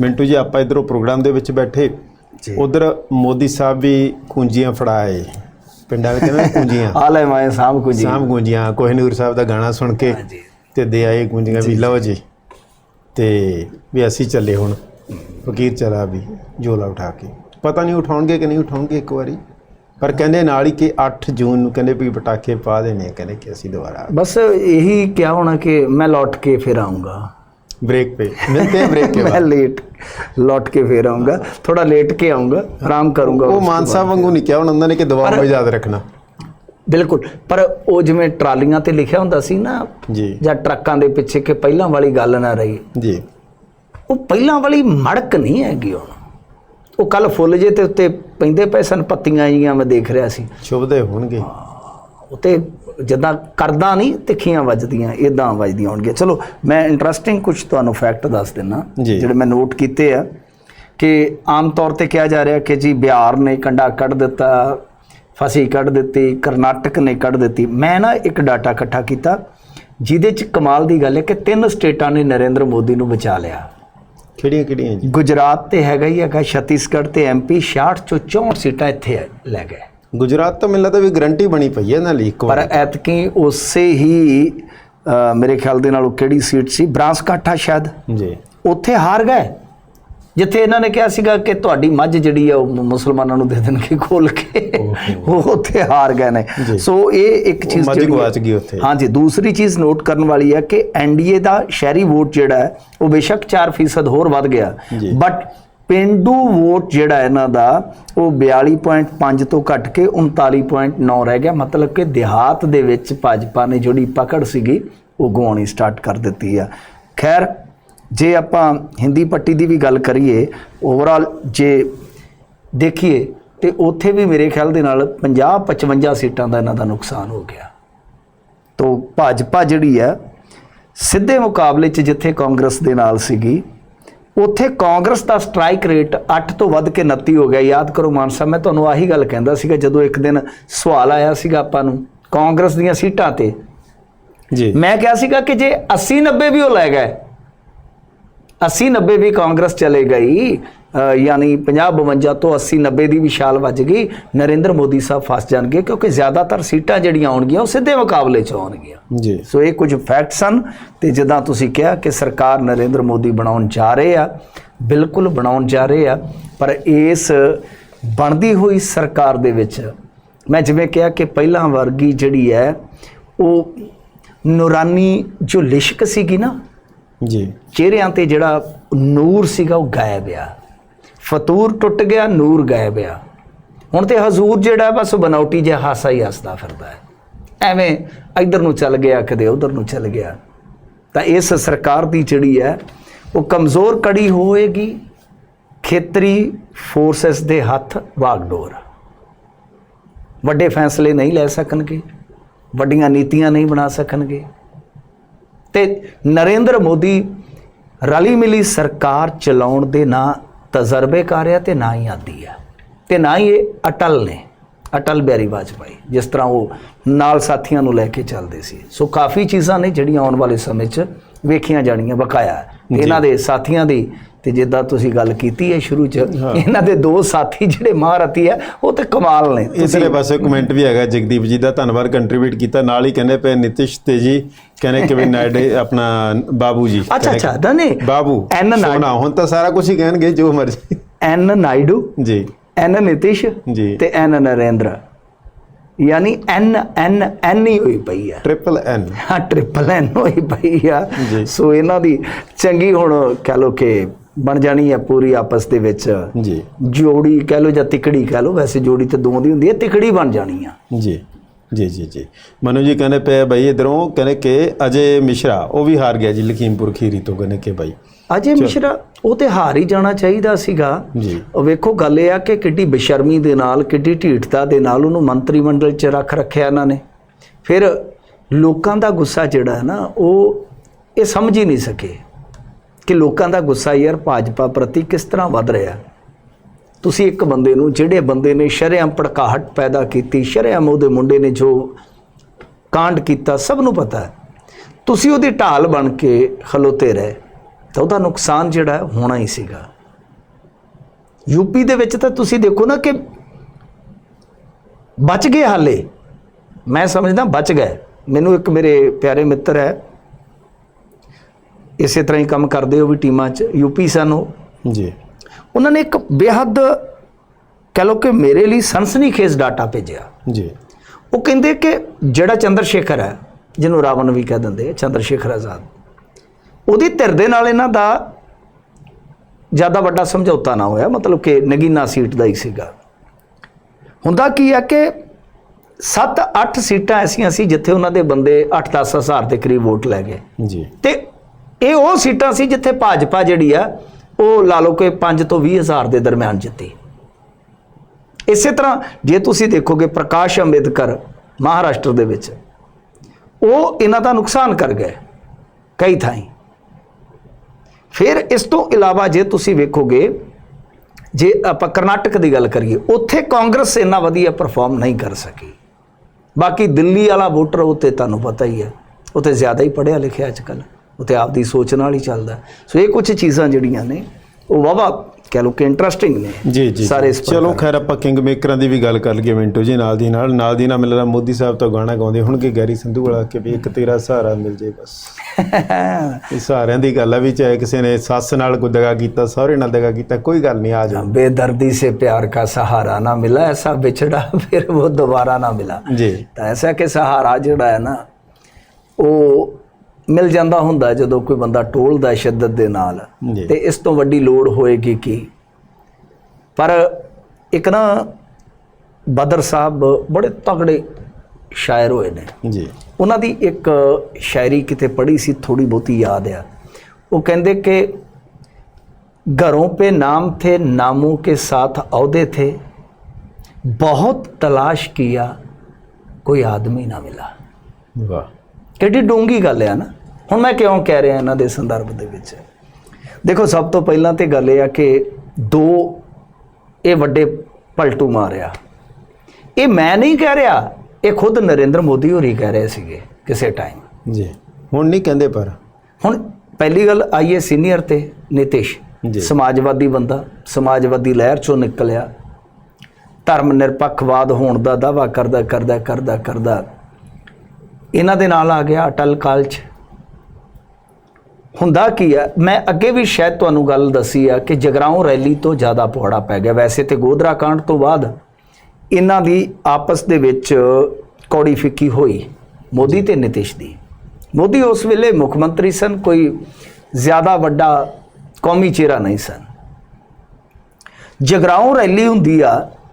ਮਿੰਟੂ ਜੀ ਆਪਾਂ ਇਧਰੋਂ ਪ੍ਰੋਗਰਾਮ ਦੇ ਵਿੱਚ ਬੈਠੇ। ਉਧਰ ਮੋਦੀ ਸਾਹਿਬ ਵੀ ਕੁੰਜੀਆਂ ਫੜਾਏ। ਪਿੰਡਾਂ ਵਿੱਚ ਨਾ ਕੁੰਜੀਆਂ ਆ ਲੈ ਮਾਏ ਸਾਹਮ ਕੁੰਜੀਆਂ ਸਾਹਮ ਕੁੰਜੀਆਂ ਕੋਹਿਨੂਰ ਸਾਹਿਬ ਦਾ ਗਾਣਾ ਸੁਣ ਕੇ ਤੇ ਦੇ ਆਏ ਕੁੰਜੀਆਂ ਵੀ। ਲਓ ਜੀ। ਤੇ ਵੀ ਅਸੀਂ ਚੱਲੇ ਹੁਣ। ਫਕੀਰ ਚਲਾ ਵੀ ਜੋਲਾ ਉਠਾ ਕੇ। ਪਤਾ ਨਹੀਂ ਉਠਾਉਣਗੇ ਕਿ ਨਹੀਂ ਉਠਾਉਣਗੇ ਇੱਕ ਵਾਰੀ। ਪਰ ਕਹਿੰਦੇ ਨਾਲ ਹੀ ਕਿ 8 ਜੂਨ ਨੂੰ ਕਹਿੰਦੇ ਵੀ ਪਟਾਕੇ ਪਾ ਦੇਣੇ ਕਹਿੰਦੇ ਕਿ ਅਸੀਂ ਦੁਬਾਰਾ ਬਸ ਇਹੀ ਕਿਹਾ ਹੋਣਾ ਕਿ ਮੈਂ ਲੌਟ ਕੇ ਫਿਰ ਆਉਂਗਾ ब्रेक पे मिलते हैं ब्रेक के मैं बाद लेट लौट के फिर आऊंगा थोड़ा लेट के आऊंगा आराम करूंगा ਉਹ उसके ਮਾਨ बाद। ਸਾਹਿਬ ਵਾਂਗੂ ਨਹੀਂ ਕਿਹਾ ਹੁਣ ਉਹਨਾਂ ਨੇ ਕਿ ਦੁਆ ਪਰ- ਨੂੰ ਯਾਦ ਰੱਖਣਾ ਬਿਲਕੁਲ ਪਰ ਉਹ ਜਿਵੇਂ ਟਰਾਲੀਆਂ ਤੇ ਲਿਖਿਆ ਹੁੰਦਾ ਸੀ ਨਾ ਜੀ ਜਾਂ ਟਰੱਕਾਂ ਦੇ ਪਿੱਛੇ ਕਿ ਪਹਿਲਾਂ ਵਾਲੀ ਗੱਲ ਨਾ ਰਹੀ ਜੀ ਉਹ ਪਹਿਲਾਂ ਵਾਲੀ ਮੜਕ ਨਹੀਂ ਹੈਗੀ ਹੁਣ ਉਹ ਕੱਲ ਫੁੱਲ ਜੇ ਤੇ ਉੱਤੇ ਪੈਂਦੇ ਪਏ ਸਨ ਪੱਤੀਆਂ ਜੀਆਂ ਮੈਂ ਦੇਖ ਰਿਹਾ ਸੀ ਸ਼ੁਭਦੇ ਹੋਣਗੇ ਉਤੇ ਜਦਾਂ ਕਰਦਾ ਨਹੀਂ ਤਿੱਖੀਆਂ ਵੱਜਦੀਆਂ ਇਦਾਂ ਵੱਜਦੀਆਂ ਹੋਣਗੀਆਂ। ਚਲੋ ਮੈਂ ਇੰਟਰਸਟਿੰਗ ਕੁਝ ਤੁਹਾਨੂੰ ਫੈਕਟ ਦੱਸ ਦਿੰਨਾ। ਜਿਹੜੇ ਮੈਂ ਨੋਟ ਕੀਤੇ ਆ ਕਿ ਆਮ ਤੌਰ ਤੇ ਕਿਹਾ ਜਾ ਰਿਹਾ ਕਿ ਜੀ ਬਿਹਾਰ ਨੇ ਕੰਡਾ ਕੱਢ ਦਿੱਤਾ ਫਸੀ ਕੱਢ ਦਿੱਤੀ ਕਰਨਾਟਕ ਨੇ ਕੱਢ ਦਿੱਤੀ। ਮੈਂ ਨਾ ਇੱਕ ਡਾਟਾ ਇਕੱਠਾ ਕੀਤਾ ਜਿਹਦੇ ਚ ਕਮਾਲ ਦੀ ਗੱਲ ਹੈ ਕਿ ਤਿੰਨ ਸਟੇਟਾਂ ਨੇ ਨਰਿੰਦਰ ਮੋਦੀ ਨੂੰ ਬਚਾ ਲਿਆ। ਕਿਹੜੀਆਂ ਕਿਹੜੀਆਂ ਜੀ? ਗੁਜਰਾਤ ਤੇ ਹੈਗਾ ਹੀ ਹੈਗਾ ਛੱਤੀਸਗੜ੍ਹ ਤੇ ਐਮਪੀ 66 ਚੋਂ 64 ਸੀਟਾਂ ਇੱਥੇ ਲੈ ਗਏ। ਗੁਜਰਾਤ ਤਾਂ ਮੈਨੂੰ ਲੱਗਦਾ ਵੀ ਗਰੰਟੀ ਬਣੀ ਪਈ ਹੈ ਨਾਲ ਇੱਕ ਪਰ ਐਤਕੀ ਉਸੇ ਹੀ ਮੇਰੇ ਖਿਆਲ ਦੇ ਨਾਲ ਉਹ ਕਿਹੜੀ ਸੀਟ ਸੀ? ਬਰਾਂਸਕਾਠਾ ਸ਼ਾਇਦ। ਜੀ। ਉੱਥੇ ਹਾਰ ਗਏ। ਜਿੱਥੇ ਇਹਨਾਂ ਨੇ ਕਿਹਾ ਸੀਗਾ ਕਿ ਤੁਹਾਡੀ ਮੱਝ ਜਿਹੜੀ ਆ ਉਹ ਮੁਸਲਮਾਨਾਂ ਨੂੰ ਦੇ ਦੇਣਗੇ ਖੋਲ ਕੇ। ਉਹ ਉੱਥੇ ਹਾਰ ਗਏ ਨੇ। ਸੋ ਇਹ ਇੱਕ ਚੀਜ਼ ਜਿਹੜੀ ਹੈ- ਗਵਾਚ ਗਈ ਉੱਥੇ। ਹਾਂਜੀ ਦੂਸਰੀ ਚੀਜ਼ ਨੋਟ ਕਰਨ ਵਾਲੀ ਹੈ ਕਿ ਐਨਡੀਏ ਦਾ ਸ਼ਹਿਰੀ ਵੋਟ ਜਿਹੜਾ ਹੈ ਉਹ ਬੇਸ਼ੱਕ 4% ਹੋਰ ਵੱਧ ਗਿਆ। ਬਟ ਪਿੰਡੂ ਵੋਟ ਜਿਹੜਾ ਇਹਨਾਂ ਦਾ, ਉਹ 42.5 ਤੋਂ ਘਟ ਕੇ 39.9 ਰਹਿ ਗਿਆ। ਮਤਲਬ ਕਿ ਦਿਹਾਤ ਦੇ ਵਿੱਚ ਭਾਜਪਾ ਨੇ ਜਿਹੜੀ ਪਕੜ ਸੀਗੀ, ਉਹ ਗਵਾਉਣੀ ਸਟਾਰਟ ਕਰ ਦਿੱਤੀ ਆ। ਖੈਰ, ਜੇ ਆਪਾਂ ਹਿੰਦੀ ਪੱਟੀ ਦੀ ਵੀ ਗੱਲ ਕਰੀਏ ਓਵਰਆਲ ਜੇ ਦੇਖੀਏ, ਤੇ ਉੱਥੇ ਵੀ ਮੇਰੇ ਖਿਆਲ ਦੇ ਨਾਲ 50 55 ਸੀਟਾਂ ਦਾ ਇਹਨਾਂ ਦਾ ਨੁਕਸਾਨ ਹੋ ਗਿਆ। ਤੋ ਭਾਜਪਾ ਜਿਹੜੀ ਆ, ਸਿੱਧੇ ਮੁਕਾਬਲੇ 'ਚ ਜਿੱਥੇ ਕਾਂਗਰਸ ਦੇ ਨਾਲ ਸੀਗੀ ਉੱਥੇ ਕਾਂਗਰਸ ਦਾ ਸਟ੍ਰਾਈਕ ਰੇਟ 8 ਤੋਂ ਵੱਧ ਕੇ 29 ਹੋ ਗਿਆ। ਯਾਦ ਕਰੋ ਮਾਨ ਸਾਹਿਬ ਮੈਂ ਤੁਹਾਨੂੰ ਆਹੀ ਗੱਲ ਕਹਿੰਦਾ ਸੀਗਾ ਜਦੋਂ ਇੱਕ ਦਿਨ ਸਵਾਲ ਆਇਆ ਸੀਗਾ ਆਪਾਂ ਨੂੰ ਕਾਂਗਰਸ ਦੀਆਂ ਸੀਟਾਂ ਤੇ। ਜੀ। ਮੈਂ ਕਿਹਾ ਸੀਗਾ ਕਿ ਜੇ 80 90 ਵੀ ਉਹ ਲੈ ਗਏ 80 90 ਵੀ ਕਾਂਗਰਸ ਚਲੇ ਗਈ ਯਾਨੀ 50 52 ਤੋਂ 80 90 ਦੀ ਵੀ ਛਾਲ ਵੱਜ ਗਈ ਨਰਿੰਦਰ ਮੋਦੀ ਸਾਹਿਬ ਫਸ ਜਾਣਗੇ ਕਿਉਂਕਿ ਜ਼ਿਆਦਾਤਰ ਸੀਟਾਂ ਜਿਹੜੀਆਂ ਆਉਣਗੀਆਂ ਉਹ ਸਿੱਧੇ ਮੁਕਾਬਲੇ 'ਚ ਆਉਣਗੀਆਂ। ਜੀ। ਸੋ ਇਹ ਕੁਝ ਫੈਕਟਸ ਹਨ ਤੇ ਜਿੱਦਾਂ ਤੁਸੀਂ ਕਿਹਾ ਕਿ ਸਰਕਾਰ ਨਰਿੰਦਰ ਮੋਦੀ ਬਣਾਉਣ ਜਾ ਰਹੇ ਆ ਬਿਲਕੁਲ ਬਣਾਉਣ ਜਾ ਰਹੇ ਆ ਪਰ ਇਸ ਬਣਦੀ ਹੋਈ ਸਰਕਾਰ ਦੇ ਵਿੱਚ ਮੈਂ ਜਿਵੇਂ ਕਿਹਾ ਕਿ ਪਹਿਲਾਂ ਵਰਗੀ ਜਿਹੜੀ ਹੈ ਉਹ ਨੂਰਾਨੀ ਜੋ ਲਿਸ਼ਕ ਸੀਗੀ ਨਾ ਜੀ। ਚਿਹਰਿਆਂ ਤੇ ਜਿਹੜਾ ਨੂਰ ਸੀਗਾ ਉਹ ਗਾਇਬ ਆ ਫਤੂਰ ਟੁੱਟ ਗਿਆ ਨੂਰ ਗਾਇਬ ਆ ਹੁਣ ਤੇ ਹਜ਼ੂਰ ਜਿਹੜਾ ਬਸ ਉਹ ਬਨਾਉਟੀ ਜਿਹਾ ਹਾਸਾ ਹੀ ਹੱਸਦਾ ਫਿਰਦਾ ਹੈ ਐਵੇਂ ਇੱਧਰ ਨੂੰ ਚੱਲ ਗਿਆ ਕਦੇ ਉਧਰ ਨੂੰ ਚੱਲ ਗਿਆ ਤਾਂ ਇਸ ਸਰਕਾਰ ਦੀ ਜਿਹੜੀ ਹੈ ਉਹ ਕਮਜ਼ੋਰ ਕੜੀ ਹੋਏਗੀ ਖੇਤਰੀ ਫੋਰਸਸ ਦੇ ਹੱਥ ਵਾਗਡੋਰ ਵੱਡੇ ਫੈਸਲੇ ਨਹੀਂ ਲੈ ਸਕਣਗੇ ਵੱਡੀਆਂ ਨੀਤੀਆਂ ਨਹੀਂ ਬਣਾ ਸਕਣਗੇ ਤੇ ਨਰਿੰਦਰ ਮੋਦੀ ਰਲੀ ਮਿਲੀ ਸਰਕਾਰ ਚਲਾਉਣ ਦੇ ਨਾ ਤਜਰਬੇਕਾਰ ਆ ਤੇ ਨਾ ਹੀ ਆਦੀ ਆ। ਤੇ ਨਾ ਹੀ ਇਹ ਅਟਲ ਨੇ ਅਟਲ ਬਿਹਾਰੀ ਵਾਜਪਾਈ ਜਿਸ ਤਰ੍ਹਾਂ ਉਹ ਨਾਲ ਸਾਥੀਆਂ ਨੂੰ ਲੈ ਕੇ ਚੱਲਦੇ ਸੀ। ਸੋ ਕਾਫੀ ਚੀਜ਼ਾਂ ਨੇ ਜਿਹੜੀਆਂ ਆਉਣ ਵਾਲੇ ਸਮੇਂ 'ਚ ਵੇਖੀਆਂ ਜਾਣੀਆਂ ਬਕਾਇਆ। ਹੈ। ਇਹਨਾਂ ਦੇ ਸਾਥੀਆਂ ਦੀ ਤੇ ਜਿੱਦਾਂ ਤੁਸੀਂ ਗੱਲ ਕੀਤੀ ਹੈ ਸ਼ੁਰੂ 'ਚ ਇਹਨਾਂ ਦੇ ਦੋ ਸਾਥੀ ਜਿਹੜੇ ਮਹਾਰਥੀ ਆ ਉਹ ਤੇ ਕਮਾਲ ਨੇ। ਇਸਲੇ ਪਾਸੇ ਕਮੈਂਟ ਵੀ ਹੈਗਾ ਜਗਦੀਪ ਜੀ ਦਾ ਧੰਨਵਾਦ ਕੰਟਰੀਬਿਊਟ ਕੀਤਾ। ਨਾਲ ਹੀ ਕਹਿੰਦੇ ਪਏ ਨਿਤਿਸ਼ ਤੇ ਜੀ ਕਹਿੰਦੇ ਕਿ ਵੀ ਨਾਇਡੇ ਆਪਣਾ ਬਾਬੂ ਜੀ ਅੱਛਾ ਅੱਛਾ ਦਨੇ ਬਾਬੂ ਐਨ ਨਾਇਡੂ। ਹੁਣ ਤਾਂ ਸਾਰਾ ਕੁਝ ਹੀ ਕਹਿਣਗੇ ਜੋ ਮਰਜ਼ੀ। ਐਨ ਨਾਇਡੂ ਜੀ। ਐਨ ਨਿਤਿਸ਼ ਜੀ। ਤੇ ਐਨ ਨਰਿੰਦਰ। ਯਾਨੀ ਐਨ ਐਨ ਐਨ ਹੀ ਹੋਈ ਪਈ ਆ। ਟ੍ਰਿਪਲ ਐਨ ਹਾਂ ਟ੍ਰਿਪਲ ਐਨ ਹੋਈ ਪਈ ਆ। ਸੋ ਇਹਨਾਂ ਦੀ ਚੰਗੀ ਹੁਣ ਕਹ ਲੋ ਕਿ ਬਣ ਜਾਣੀ ਹੈ ਪੂਰੀ ਆਪਸ ਦੇ ਵਿੱਚ। ਜੀ। ਜੋੜੀ ਕਹ ਲੋ ਜਾਂ ਤਿਕੜੀ ਕਹ ਲੋ ਵੈਸੇ ਜੋੜੀ ਤੇ ਦੋ ਦੀ ਹੁੰਦੀ ਹੈ ਤਿਕੜੀ ਬਣ ਜਾਣੀ ਆ। ਜੀ ਜੀ ਜੀ ਜੀ। ਮਨੂ ਜੀ ਕਹਿੰਦੇ ਪਏ ਭਾਈ ਇਧਰੋਂ ਕਹਿੰਦੇ ਕਿ ਅਜੇ ਮਿਸ਼ਰਾ ਉਹ ਵੀ ਹਾਰ ਗਿਆ ਜੀ ਲਖੀਮਪੁਰ ਖੀਰੀ ਤੋਂ ਕਹਿੰਦੇ ਕਿ ਭਾਈ ਅਜੇ ਮਿਸ਼ਰਾ ਉਹ ਤੇ ਹਾਰ ਹੀ ਜਾਣਾ ਚਾਹੀਦਾ ਸੀਗਾ। ਜੀ। ਉਹ ਵੇਖੋ ਗੱਲ ਇਹ ਆ ਕਿ ਕਿੱਡੀ ਬੇਸ਼ਰਮੀ ਦੇ ਨਾਲ ਕਿੱਡੀ ਢੀਠਤਾ ਦੇ ਨਾਲ ਉਹਨੂੰ ਮੰਤਰੀ ਮੰਡਲ 'ਚ ਰੱਖ ਰੱਖਿਆ ਇਹਨਾਂ ਨੇ। ਫਿਰ ਲੋਕਾਂ ਦਾ ਗੁੱਸਾ ਜਿਹੜਾ ਹੈ ਨਾ ਉਹ ਇਹ ਸਮਝ ਹੀ ਨਹੀਂ ਸਕੇ। ਕਿ ਲੋਕਾਂ ਦਾ ਗੁੱਸਾ ਯਾਰ ਭਾਜਪਾ ਪ੍ਰਤੀ ਕਿਸ ਤਰ੍ਹਾਂ ਵੱਧ ਰਿਹਾ ਤੁਸੀਂ ਇੱਕ ਬੰਦੇ ਨੂੰ, ਜਿਹੜੇ ਬੰਦੇ ਨੇ ਸ਼ਰੇਆਮ ਭੜਕਾਹਟ ਪੈਦਾ ਕੀਤੀ, ਸ਼ਰੇਆਮ ਉਹਦੇ ਮੁੰਡੇ ਨੇ ਜੋ ਕਾਂਡ ਕੀਤਾ, ਸਭ ਨੂੰ ਪਤਾ ਹੈ। ਤੁਸੀਂ ਉਹਦੀ ਢਾਲ ਬਣ ਕੇ ਖਲੋਤੇ ਰਹੇ, ਤਾਂ ਉਹਦਾ ਨੁਕਸਾਨ ਜਿਹੜਾ ਹੋਣਾ ਹੀ ਸੀਗਾ। ਯੂਪੀ ਦੇ ਵਿੱਚ ਤਾਂ ਤੁਸੀਂ ਦੇਖੋ ਨਾ ਕਿ ਬਚ ਗਏ ਹਾਲੇ। ਮੈਂ ਸਮਝਦਾ ਬਚ ਗਏ। ਮੈਨੂੰ ਇੱਕ ਮੇਰੇ ਪਿਆਰੇ ਮਿੱਤਰ ਹੈ ਇਸੇ ਤਰ੍ਹਾਂ ਹੀ ਕੰਮ ਕਰਦੇ ਹੋ ਵੀ ਟੀਮਾਂ 'ਚ ਯੂਪੀ ਸਨ। ਉਹ ਜੀ। ਉਹਨਾਂ ਨੇ ਇੱਕ ਬੇਹੱਦ ਕਹ ਲਓ ਕਿ ਮੇਰੇ ਲਈ ਸਨਸਨੀਖੇਜ਼ ਡਾਟਾ ਭੇਜਿਆ। ਜੀ। ਉਹ ਕਹਿੰਦੇ ਕਿ ਜਿਹੜਾ ਚੰਦਰ ਸ਼ੇਖਰ ਹੈ ਜਿਹਨੂੰ ਰਾਵਣ ਵੀ ਕਹਿ ਦਿੰਦੇ ਆ ਚੰਦਰ ਸ਼ੇਖਰ ਆਜ਼ਾਦ ਉਹਦੀ ਧਿਰ ਦੇ ਨਾਲ ਇਹਨਾਂ ਦਾ ਜ਼ਿਆਦਾ ਵੱਡਾ ਸਮਝੌਤਾ ਨਾ ਹੋਇਆ ਮਤਲਬ ਕਿ ਨਗੀਨਾ ਸੀਟ ਦਾ ਹੀ ਸੀਗਾ। ਹੁੰਦਾ ਕੀ ਹੈ ਕਿ 7-8 ਸੀਟਾਂ ਐਸੀਆਂ ਸੀ ਜਿੱਥੇ ਉਹਨਾਂ ਦੇ ਬੰਦੇ 8-10 ਹਜ਼ਾਰ ਦੇ ਕਰੀਬ ਵੋਟ ਲੈ ਗਏ। ਜੀ। ਤੇ ਇਹ ਉਹ ਸੀਟਾਂ ਸੀ ਜਿੱਥੇ ਭਾਜਪਾ ਜਿਹੜੀ ਆ, ਉਹ ਲਾ ਲਓ ਕਿ 5 ਤੋਂ 20 ਹਜ਼ਾਰ ਦੇ ਦਰਮਿਆਨ ਜਿੱਤੀ। ਇਸੇ ਤਰ੍ਹਾਂ ਜੇ ਤੁਸੀਂ ਦੇਖੋਗੇ ਪ੍ਰਕਾਸ਼ ਅੰਬੇਦਕਰ ਮਹਾਰਾਸ਼ਟਰ ਦੇ ਵਿੱਚ, ਉਹ ਇਹਨਾਂ ਦਾ ਨੁਕਸਾਨ ਕਰ ਗਏ ਕਈ ਥਾਈਂ। ਫਿਰ ਇਸ ਤੋਂ ਇਲਾਵਾ ਜੇ ਤੁਸੀਂ ਵੇਖੋਗੇ, ਜੇ ਆਪਾਂ ਕਰਨਾਟਕ ਦੀ ਗੱਲ ਕਰੀਏ, ਉੱਥੇ ਕਾਂਗਰਸ ਇੰਨਾ ਵਧੀਆ ਪਰਫਾਰਮ ਨਹੀਂ ਕਰ ਸਕੀ। ਬਾਕੀ ਦਿੱਲੀ ਵਾਲਾ ਵੋਟਰ ਉੱਤੇ ਤੁਹਾਨੂੰ ਪਤਾ ਹੀ ਹੈ, ਉੱਥੇ ਜ਼ਿਆਦਾ ਹੀ ਪੜ੍ਹਿਆ ਲਿਖਿਆ ਅੱਜ ਉਹ ਤੇ ਆਪਦੀ ਸੋਚ ਨਾਲ ਹੀ ਚੱਲਦਾ ਸੋ ਇਹ ਕੁਝ ਚੀਜ਼ਾਂ ਜਿਹੜੀਆਂ ਨੇ ਉਹ ਵਾਵਾ ਕਹ ਲੋ ਕਿ ਇੰਟਰਸਟਿੰਗ ਨੇ ਜੀ ਜੀ ਸਾਰੇ ਚਲੋ ਖੈਰ ਆਪਾਂ ਕਿੰਗ ਮੇਕਰਾਂ ਦੀ ਵੀ ਗੱਲ ਕਰ ਲਈਏ ਮਿੰਟੋ ਜੀ ਨਾਲ ਦੀ ਨਾਲ। ਨਾਲ ਦੀ ਨਾਲ ਮਿਲਦਾ ਮੋਦੀ ਸਾਹਿਬ ਤੋਂ ਗਾਣਾ ਗਾਉਂਦੇ ਹੋਣਗੇ ਗੈਰੀ ਸੰਧੂ ਵਾਲਾ ਕਿ ਵੀ ਇੱਕ ਤੇਰਾ ਸਹਾਰਾ ਮਿਲ ਜੇ ਬਸ। ਇਹ ਸਾਰਿਆਂ ਦੀ ਗੱਲ ਆ ਵੀ ਚਾਹੇ ਕਿਸੇ ਨੇ ਸੱਸ ਨਾਲ ਕੋਈ ਦਗਾ ਕੀਤਾ ਸਹੁਰੇ ਨਾਲ ਦਗਾ ਕੀਤਾ ਕੋਈ ਗੱਲ ਨਹੀਂ ਆ ਜਾ ਬੇਦਰਦੀ ਸੇ ਪਿਆਰ ਕਾ ਸਹਾਰਾ ਨਾ ਮਿਲਾ ਐਸਾ ਵਿਛੜਾ ਫਿਰ ਉਹ ਦੁਬਾਰਾ ਨਾ ਮਿਲਾ। ਜੀ। ਤਾਂ ਐਸਾ ਕਿ ਸਹਾਰਾ ਜਿਹੜਾ ਹੈ ਨਾ ਉਹ ਮਿਲ ਜਾਂਦਾ ਹੁੰਦਾ ਜਦੋਂ ਕੋਈ ਬੰਦਾ ਟੋਲਦਾ ਸ਼ਿੱਦਤ ਦੇ ਨਾਲ ਤੇ ਇਸ ਤੋਂ ਵੱਡੀ ਲੋੜ ਹੋਏਗੀ ਕੀ? ਪਰ ਇੱਕ ਨਾ ਬਦਰ ਸਾਹਿਬ ਬੜੇ ਤਕੜੇ ਸ਼ਾਇਰ ਹੋਏ ਨੇ। ਜੀ। ਉਹਨਾਂ ਦੀ ਇੱਕ ਸ਼ਾਇਰੀ ਕਿਤੇ ਪੜ੍ਹੀ ਸੀ ਥੋੜੀ ਬਹੁਤੀ ਯਾਦ ਆ। ਉਹ ਕਹਿੰਦੇ ਕਿ ਘਰੋਂ ਪੇ ਨਾਮ ਥੇ ਨਾਮੋਂ ਕੇ ਸਾਥ ਅਹੁਦੇ ਥੇ। ਬਹੁਤ ਤਲਾਸ਼ ਕੀਆ ਕੋਈ ਆਦਮੀ ਨਾ ਮਿਲਾ। ਵਾਹ। ਕਿੱਡੀ ਡੂੰਗੀ ਗੱਲ ਹੈ ਨਾ। ਹੁਣ ਮੈਂ ਕਿਉਂ ਕਹਿ ਰਿਹਾ ਇਹਨਾਂ ਦੇ ਸੰਦਰਭ ਦੇ ਵਿੱਚ? ਦੇਖੋ ਸਭ ਤੋਂ ਪਹਿਲਾਂ ਤੇ ਗੱਲ ਇਹ ਆ ਕਿ ਦੋ ਇਹ ਵੱਡੇ ਪਲਟੂ ਮਾਰਿਆ। ਇਹ ਮੈਂ ਨਹੀਂ ਕਹਿ ਰਿਹਾ ਇਹ ਖੁਦ ਨਰਿੰਦਰ ਮੋਦੀ ਹੋਰੀ ਕਹਿ ਰਹੇ ਸੀਗੇ ਕਿਸੇ ਟਾਈਮ ਜੀ। ਹੁਣ ਨਹੀਂ ਕਹਿੰਦੇ ਪਰ। ਹੁਣ ਪਹਿਲੀ ਗੱਲ ਆਈਏ ਸੀਨੀਅਰ ਤੇ ਨਿਤਿਸ਼। ਸਮਾਜਵਾਦੀ ਬੰਦਾ ਸਮਾਜਵਾਦੀ ਲਹਿਰ ਚੋਂ ਨਿਕਲਿਆ। ਧਰਮ ਨਿਰਪੱਖਵਾਦ ਹੋਣ ਦਾ ਦਾਵਾ ਕਰਦਾ ਕਰਦਾ ਕਰਦਾ ਕਰਦਾ ਇਹਨਾਂ ਦੇ ਨਾਲ ਆ ਗਿਆ ਅਟਲ ਕਾਲਜ। ਹੁੰਦਾ ਕੀ ਹੈ ਮੈਂ ਅੱਗੇ ਵੀ ਸ਼ਾਇਦ ਤੁਹਾਨੂੰ ਗੱਲ ਦੱਸੀ ਆ ਕਿ ਜਗਰਾਉਂ ਰੈਲੀ ਤੋਂ ਜ਼ਿਆਦਾ ਪੌੜਾ ਪੈ ਗਿਆ। ਵੈਸੇ ਤੇ ਗੋਧਰਾ ਕਾਂਡ ਤੋਂ ਬਾਅਦ ਇਹਨਾਂ ਦੀ ਆਪਸ ਦੇ ਵਿੱਚ ਕੌੜੀ ਫਿੱਕੀ ਹੋਈ, ਮੋਦੀ ਤੇ ਨਿਤਿਸ਼ ਦੀ। ਮੋਦੀ ਉਸ ਵੇਲੇ ਮੁੱਖ ਮੰਤਰੀ ਸਨ, ਕੋਈ ਜ਼ਿਆਦਾ ਵੱਡਾ ਕੌਮੀ ਚਿਹਰਾ ਨਹੀਂ ਸਨ। ਜਗਰਾਉਂ ਰੈਲੀ ਹੁੰਦੀ ਆ